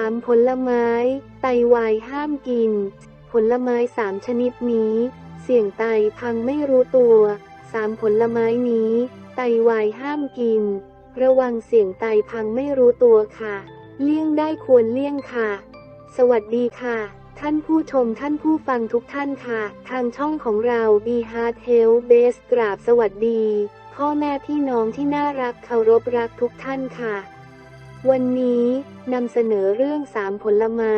3. ผลไม้ ไตวายห้ามกิน ผลไม้ 3 ชนิดนี้ เสี่ยงไตพังไม่รู้ตัว 3 ผลไม้นี้ ไตวายห้ามกิน ระวังเสี่ยงไตพังไม่รู้ตัวค่ะ เลี่ยงได้ควรเลี่ยงค่ะ สวัสดีค่ะ ท่านผู้ชมท่านผู้ฟังทุกท่านค่ะ ทางช่องของเรา b Heart Health Base กราบสวัสดี พ่อแม่พี่น้องที่น่ารักเคารพรักทุกท่านค่ะ วันนี้นำเสนอเรื่องสามผลไม้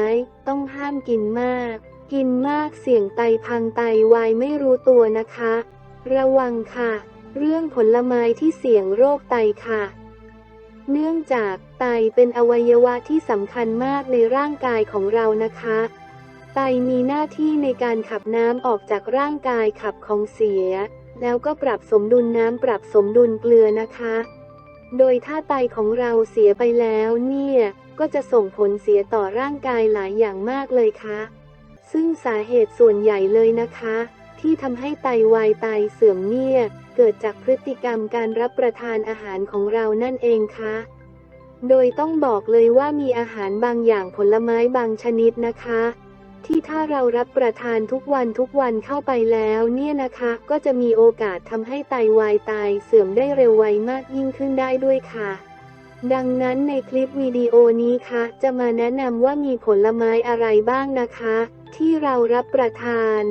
ต้องห้ามกินมาก กินมากเสี่ยงไตพังไตวายไม่รู้ตัวนะคะ ระวังค่ะ เรื่องผลไม้ที่เสี่ยงโรคไตค่ะ เนื่องจากไตเป็นอวัยวะที่สำคัญมากในร่างกายของเรานะคะ ไตมีหน้าที่ในการขับน้ำออกจากร่างกายขับของเสีย แล้วก็ปรับสมดุลน้ำปรับสมดุลเกลือนะคะ โดยถ้าไตของเราเสียไปแล้วเนี่ย ก็จะส่งผลเสียต่อร่างกายหลายอย่างมากเลยค่ะ ซึ่งสาเหตุส่วนใหญ่เลยนะคะ ที่ทำให้ไตวายไตเสื่อมเนี่ย เกิดจากพฤติกรรมการรับประทานอาหารของเรานั่นเองค่ะ โดยต้องบอกเลยว่ามีอาหารบางอย่างผลไม้บางชนิดนะคะ ที่ถ้าเรารับประทานทุกวันทุกวันเข้าไปแล้วเนี่ยนะคะ ก็จะมีโอกาสทำให้ไตวายไตเสื่อมได้เร็วไวมากยิ่งขึ้นได้ด้วยค่ะ ดังนั้นในคลิปวิดีโอนี้ค่ะจะมาแนะนำว่ามีผลไม้อะไรบ้างนะคะ ที่เรารับประทาน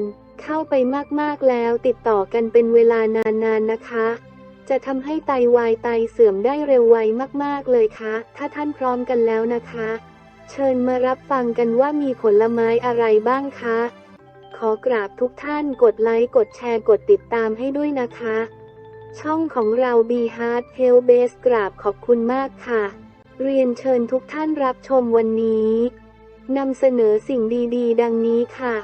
เข้าไปมากๆแล้วติดต่อกันเป็นเวลานานๆนะคะจะทำให้ไตวายไตเสื่อมได้เร็วไวมากๆเลยค่ะ ถ้าท่านพร้อมกันแล้วนะคะ เชิญมารับฟังกันว่ามีผลไม้อะไรบ้างคะ ขอกราบทุกท่านกดไลค์ กดแชร์ กดติดตามให้ด้วยนะคะ ช่องของเรา b Heart Health Base กราบขอบคุณมากค่ะ เรียนเชิญทุกท่านรับชมวันนี้นำเสนอสิ่งดี ๆ ดังนี้ค่ะ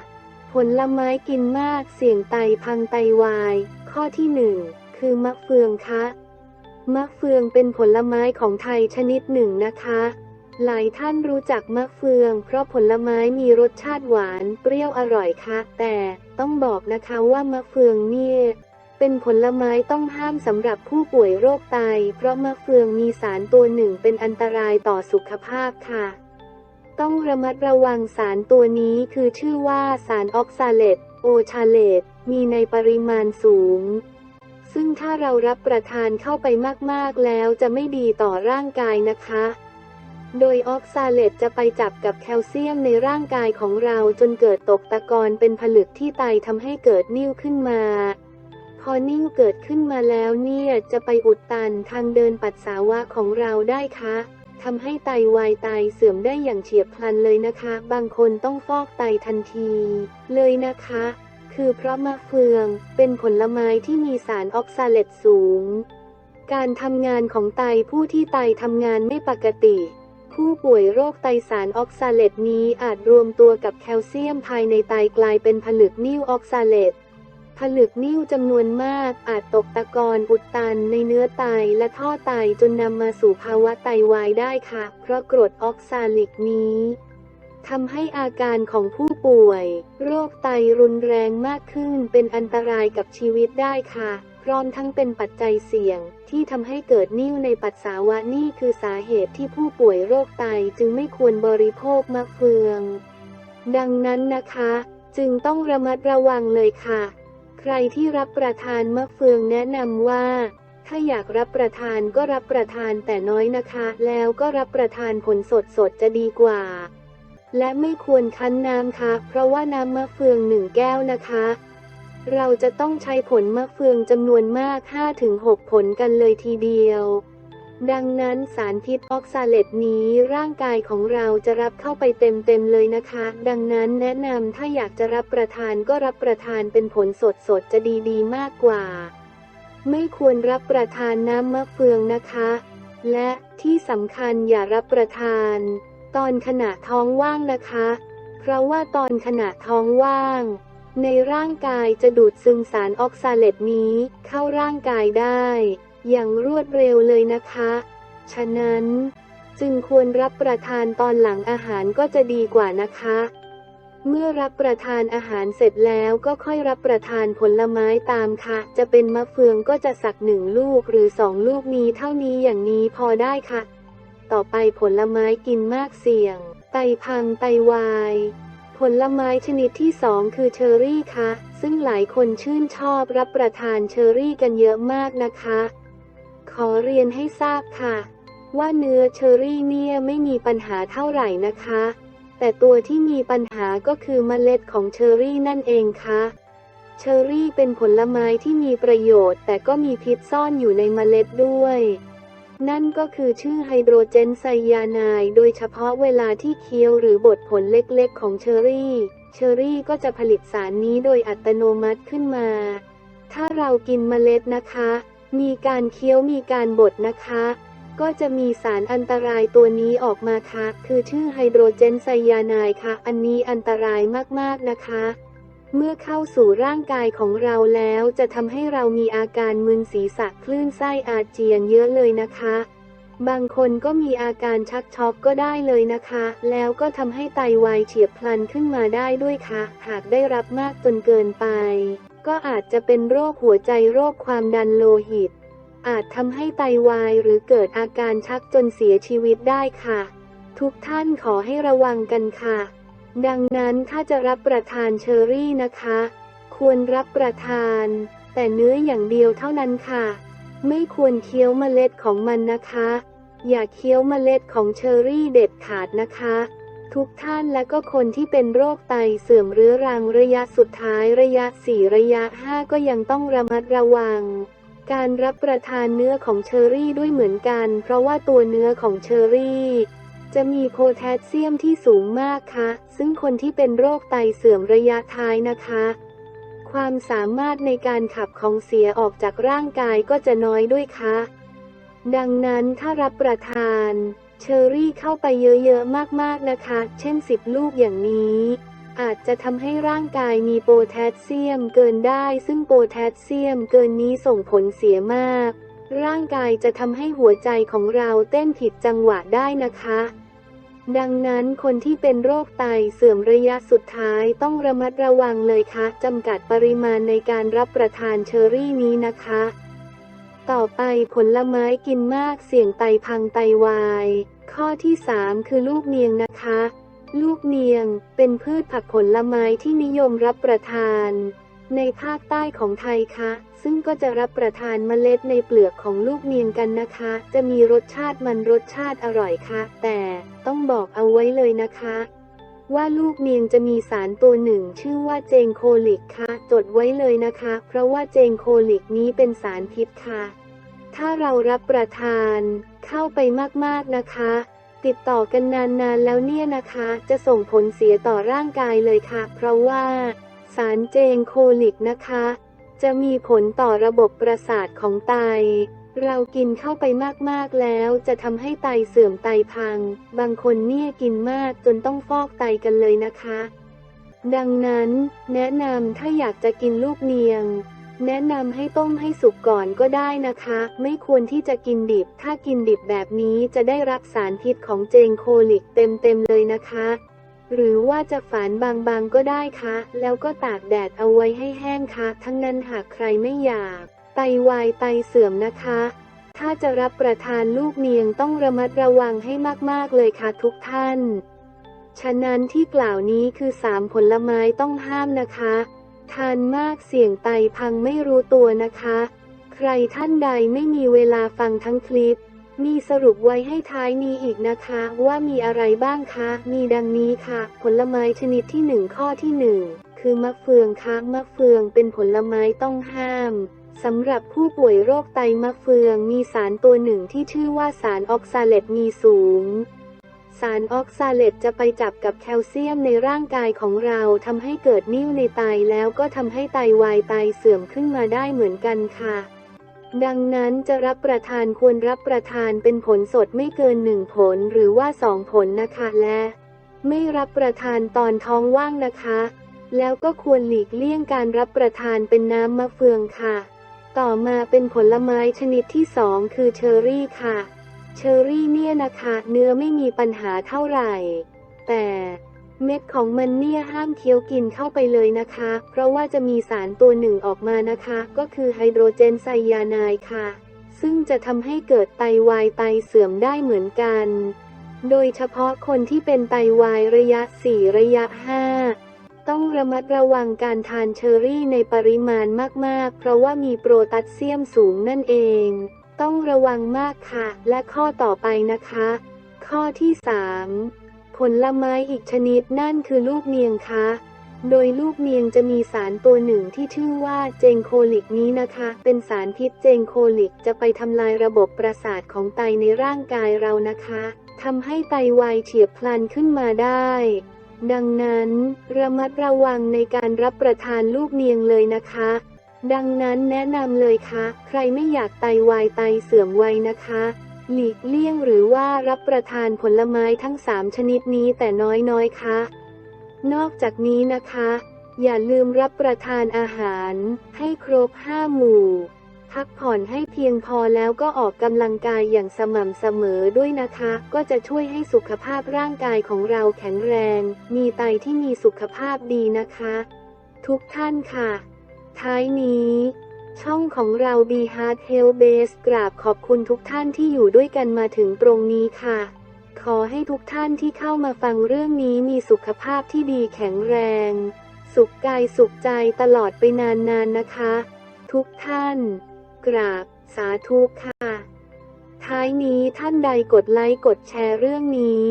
ผลไม้กินมากเสี่ยงไตพังไตวาย ข้อที่หนึ่งคือมะเฟืองคะ มะเฟืองเป็นผลไม้ของไทยชนิดหนึ่งนะคะ หลายท่านรู้จักมะเฟือง เพราะผลไม้มีรสชาติหวานเปรี้ยวอร่อยค่ะ แต่ต้องบอกนะคะว่ามะเฟืองเนี่ยเป็นผลไม้ต้องห้ามสำหรับผู้ป่วยโรคไต เพราะมะเฟืองมีสารตัวหนึ่งเป็นอันตรายต่อสุขภาพค่ะ ต้องระมัดระวังสารตัวนี้คือชื่อว่าสารออกซาเลตโอชาเลตมีในปริมาณสูง ซึ่งถ้าเรารับประทานเข้าไปมากๆแล้วจะไม่ดีต่อร่างกายนะคะ โดยออกซาเลตจะไปจับกับแคลเซียมในร่างกายของเราจนเกิดตกตะกอนเป็นผลึกที่ไตทำให้เกิดนิ่วขึ้นมา พอนิ่วเกิดขึ้นมาแล้วเนี่ยจะไปอุดตันทางเดินปัสสาวะของเราได้คะทำให้ไตวายไตเสื่อมได้อย่างเฉียบพลันเลยนะคะ บางคนต้องฟอกไตทันทีเลยนะคะ คือเพราะมะเฟืองเป็นผลไม้ที่มีสารออกซาเลตสูง การทำงานของไตผู้ที่ไตทำงานไม่ปกติ ผู้ป่วยโรคไตสารออกซาเลตนี้อาจรวมตัวกับแคลเซียมภายในไตกลายเป็นผลึกนิ่วออกซาเลตผลึกนิ่วจำนวนมากอาจตกตะกอนอุดตันในเนื้อไตและท่อไตจนนำมาสู่ภาวะไตวายได้ค่ะ เพราะกรดออกซาลิกนี้ทำให้อาการของผู้ป่วย โรคไตรุนแรงมากขึ้นเป็นอันตรายกับชีวิตได้ค่ะ พร้อมทั้งเป็นปัจจัยเสี่ยง ที่ทำให้เกิดนิ่วในปัสสาวะนี่คือสาเหตุที่ผู้ป่วยโรคไตจึงไม่ควรบริโภคมะเฟือง ดังนั้นนะคะ จึงต้องระมัดระวังเลยค่ะ ใครที่รับประทานมะเฟืองแนะนำว่า ถ้าอยากรับประทานก็รับประทานแต่น้อยนะคะ แล้วก็รับประทานผลสดสดจะดีกว่า และไม่ควรคั้นน้ำค่ะ เพราะว่าน้ำมะเฟืองหนึ่งแก้วนะคะ เราจะต้องใช้ผลมะเฟืองจำนวนมาก 5-6 ผลกันเลยทีเดียว ดังนั้นสารพิษออกซาเลตนี้ร่างกายของเราจะรับเข้าไปเต็มๆเลยนะคะ ดังนั้นแนะนำถ้าอยากจะรับประทานก็รับประทานเป็นผลสดๆ จะดีๆ มากกว่า ไม่ควรรับประทานน้ำมะเฟืองนะคะ และที่สำคัญอย่ารับประทาน ตอนขณะท้องว่างนะคะ เพราะว่าตอนขณะท้องว่าง ในร่างกายจะดูดซึมสารออกซาเลตนี้เข้าร่างกายได้ อย่างรวดเร็วเลยนะคะ ฉะนั้น จึงควรรับประทานตอนหลังอาหารก็จะดีกว่านะคะ เมื่อรับประทานอาหารเสร็จแล้วก็ค่อยรับประทานผลไม้ตามค่ะ จะเป็นมะเฟืองก็จะสักหนึ่งลูกหรือสองลูกนี้เท่านี้อย่างนี้พอได้ค่ะ ต่อไปผลไม้กินมากเสี่ยง ไตพังไตวาย ผลไม้ชนิดที่สองคือเชอร์รี่ค่ะซึ่งหลายคนชื่นชอบรับประทานเชอร์รี่กันเยอะมากนะคะ ขอเรียนให้ทราบค่ะ ว่าเนื้อเชอร์รี่เนี่ยไม่มีปัญหาเท่าไหร่นะคะ แต่ตัวที่มีปัญหาก็คือเมล็ดของเชอร์รี่นั่นเองค่ะเชอร์รี่เป็นผลไม้ที่มีประโยชน์ แต่ก็มีพิษซ่อนอยู่ในเมล็ดด้วย นั่นก็คือชื่อไฮโดรเจนไซยาไนด์โดยเฉพาะเวลาที่เคี้ยวหรือบดผลเล็กๆ ของเชอร์รี่ เชอร์รี่ก็จะผลิตสารนี้โดยอัตโนมัติขึ้นมา ถ้าเรากินเมล็ดนะคะ มีการเคี้ยวมีการบดนะคะ ก็จะมีสารอันตรายตัวนี้ออกมาค่ะ คือชื่อไฮโดรเจนไซยาไนด์ค่ะ อันนี้อันตรายมากๆนะคะ เมื่อเข้าสู่ร่างกายของเราแล้วจะทำให้เรามีอาการมึนศีรษะคลื่นไส้อาเจียนเยอะเลยนะคะ บางคนก็มีอาการชักช็อกก็ได้เลยนะคะ แล้วก็ทำให้ไตวายเฉียบพลันขึ้นมาได้ด้วยค่ะ หากได้รับมากจนเกินไป ก็อาจจะเป็นโรคหัวใจโรคความดันโลหิต อาจทำให้ไตวายหรือเกิดอาการชักจนเสียชีวิตได้ค่ะ ทุกท่านขอให้ระวังกันค่ะ ดังนั้นถ้าจะรับประทานเชอร์รี่นะคะ ควรรับประทาน แต่เนื้ออย่างเดียวเท่านั้นค่ะ ไม่ควรเคี้ยวเมล็ดของมันนะคะ อย่าเคี้ยวเมล็ดของเชอร์รี่เด็ดขาดนะคะ ทุกท่านและก็คนที่เป็นโรคไตเสื่อมเรื้อรังระยะสุดท้ายระยะ 4 ระยะ 5 ก็ยังต้องระมัดระวัง การรับประทานเนื้อของเชอร์รี่ด้วยเหมือนกัน เพราะว่าตัวเนื้อของเชอร์รี่ จะมีโพแทสเซียมที่สูงมากค่ะ ซึ่งคนที่เป็นโรคไตเสื่อมระยะท้ายนะคะ ความสามารถในการขับของเสียออกจากร่างกายก็จะน้อยด้วยค่ะ ดังนั้นถ้ารับประทาน เชอร์รี่เข้าไปเยอะๆมากๆนะคะ เช่น 10 ลูกอย่างนี้ อาจจะทำให้ร่างกายมีโพแทสเซียมเกินได้ ซึ่งโพแทสเซียมเกินนี้ส่งผลเสียมาก ร่างกายจะทำให้หัวใจของเราเต้นผิดจังหวะได้นะคะ ดังนั้นคนที่เป็นโรคไตเสื่อมระยะสุดท้ายต้องระมัดระวังเลยค่ะจำกัดปริมาณในการรับประทานเชอร์รี่นี้นะคะ ต่อไปผลไม้กินมากเสี่ยงไตพังไตวาย ข้อที่ 3 คือลูกเนียงนะคะ ลูกเนียงเป็นพืชผักผลไม้ที่นิยมรับประทาน ในภาคใต้ของไทยค่ะซึ่งก็จะรับประทานเมล็ดในเปลือกของลูกเนียงกันนะคะ จะมีรสชาติมันรสชาติอร่อยค่ะ แต่ต้องบอกเอาไว้เลยนะคะ ว่าลูกเนียงจะมีสารตัวหนึ่งชื่อว่าเจงโคลิกค่ะ จดไว้เลยนะคะ เพราะว่าเจงโคลิกนี้เป็นสารพิษค่ะ ถ้าเรารับประทานเข้าไปมากๆนะคะติดต่อกันนานๆแล้วเนี่ยนะคะ จะส่งผลเสียต่อร่างกายเลยค่ะ เพราะว่า สารเจงโคลิกนะคะ จะมีผลต่อระบบประสาทของไต เรากินเข้าไปมากๆแล้วจะทำให้ไตเสื่อมไตพัง บางคนเนี่ยกินมากจนต้องฟอกไตกันเลยนะคะ ดังนั้นแนะนำถ้าอยากจะกินลูกเนียง แนะนำให้ต้มให้สุกก่อนก็ได้นะคะ ไม่ควรที่จะกินดิบ ถ้ากินดิบแบบนี้จะได้รับสารพิษของเจงโคลิกเต็มๆเลยนะคะ หรือว่าจะฝานบางๆก็ได้คะ แล้วก็ตากแดดเอาไว้ให้แห้งคะ ทั้งนั้นหากใครไม่อยาก ไตวายไตเสื่อมนะคะ ถ้าจะรับประทานลูกเนียงต้องระมัดระวังให้มากๆเลยค่ะทุกท่าน ฉะนั้นที่กล่าวนี้คือสามผลไม้ต้องห้ามนะคะ ทานมากเสี่ยงไตพังไม่รู้ตัวนะคะ ใครท่านใดไม่มีเวลาฟังทั้งคลิป มีสรุปไว้ให้ท้ายนี้อีกนะคะ ว่ามีอะไรบ้างคะ มีดังนี้ค่ะ ผลไม้ชนิดที่หนึ่งข้อที่หนึ่งคือมะเฟืองค่ะมะเฟืองเป็นผลไม้ต้องห้ามสำหรับผู้ป่วยโรคไตมะเฟืองมีสารตัวหนึ่งที่ชื่อว่าสารออกซาเลตมีสูง สารออกซาเลตจะไปจับกับแคลเซียมในร่างกายของเราทำให้เกิดนิ่วในไตแล้วก็ทำให้ไตวายไตเสื่อมขึ้นมาได้เหมือนกันค่ะ ดังนั้นจะรับประทานควรรับประทานเป็นผลสดไม่เกินหนึ่งผลหรือว่าสองผลนะคะและ ไม่รับประทานตอนท้องว่างนะคะ แล้วก็ควรหลีกเลี่ยงการรับประทานเป็นน้ำมะเฟืองค่ะ ต่อมาเป็นผลไม้ชนิดที่สองคือเชอร์รี่ค่ะ เชอร์รี่เนี่ยนะคะ เนื้อไม่มีปัญหาเท่าไหร่ แต่ เม็ดของมันเนี่ยห้ามเคี้ยวกินเข้าไปเลยนะคะ เพราะว่าจะมีสารตัวหนึ่งออกมานะคะ ก็คือไฮโดรเจนไซยาไนด์ค่ะ ซึ่งจะทำให้เกิดไตวายไตเสื่อมได้เหมือนกัน โดยเฉพาะคนที่เป็นไตวายระยะ 4 ระยะ 5 ต้องระมัดระวังการทานเชอร์รี่ในปริมาณมากๆ เพราะว่ามีโปรตัสเซียมสูงนั่นเอง ต้องระวังมากค่ะ และข้อต่อไปนะคะ ข้อที่ 3 ผลไม้อีกชนิดนั่นคือลูกเนียงคะ โดยลูกเนียงจะมีสารตัวหนึ่งที่ชื่อว่าเจงโคลิกนี้นะคะ เป็นสารพิษเจงโคลิกจะไปทำลายระบบประสาทของไตในร่างกายเรานะคะทำให้ไตวายเฉียบพลันขึ้นมาได้ ดังนั้นระมัดระวังในการรับประทานลูกเนียงเลยนะคะ ดังนั้นแนะนำเลยค่ะ ใครไม่อยากไตวายไตเสื่อมไวนะคะ หลีกเลี่ยงหรือว่ารับประทานผลไม้ทั้ง 3 ชนิดนี้แต่น้อยๆค่ะนอกจากนี้นะคะ อย่าลืมรับประทานอาหาร ให้ครบ5หมู่ พักผ่อนให้เพียงพอแล้วก็ออกกำลังกายอย่างสม่ำเสมอด้วยนะคะ ก็จะช่วยให้สุขภาพร่างกายของเราแข็งแรง มีไตที่มีสุขภาพดีนะคะ ทุกท่านค่ะ ท้ายนี้ ช่องของเรา Be Heart Health Base กราบขอบคุณทุกท่านที่อยู่ด้วยกันมาถึงตรงนี้ค่ะ ขอให้ทุกท่านที่เข้ามาฟังเรื่องนี้มีสุขภาพที่ดีแข็งแรง สุขกายสุขใจตลอดไปนานๆนนะคะ ทุกท่าน กราบสาธุค่ะ ท้ายนี้ท่านใดกดไลค์กดแชร์เรื่องนี้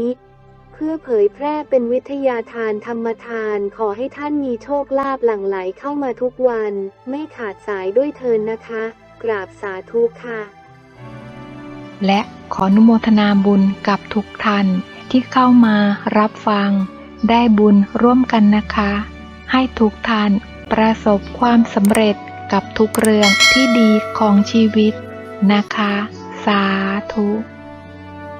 พื่อเผยแพร่เป็นวิทยาทานธรรมทาน ขอให้ท่านมีโชคลาภหลั่งไหลเข้ามาทุกวัน ไม่ขาดสายด้วยเทินนะคะ กราบสาธุค่ะ และขออนุโมทนาบุญกับทุกท่านที่เข้ามารับฟัง ได้บุญร่วมกันนะคะ ให้ทุกท่านประสบความสำเร็จกับทุกเรื่องที่ดีของชีวิตนะคะ สาธุ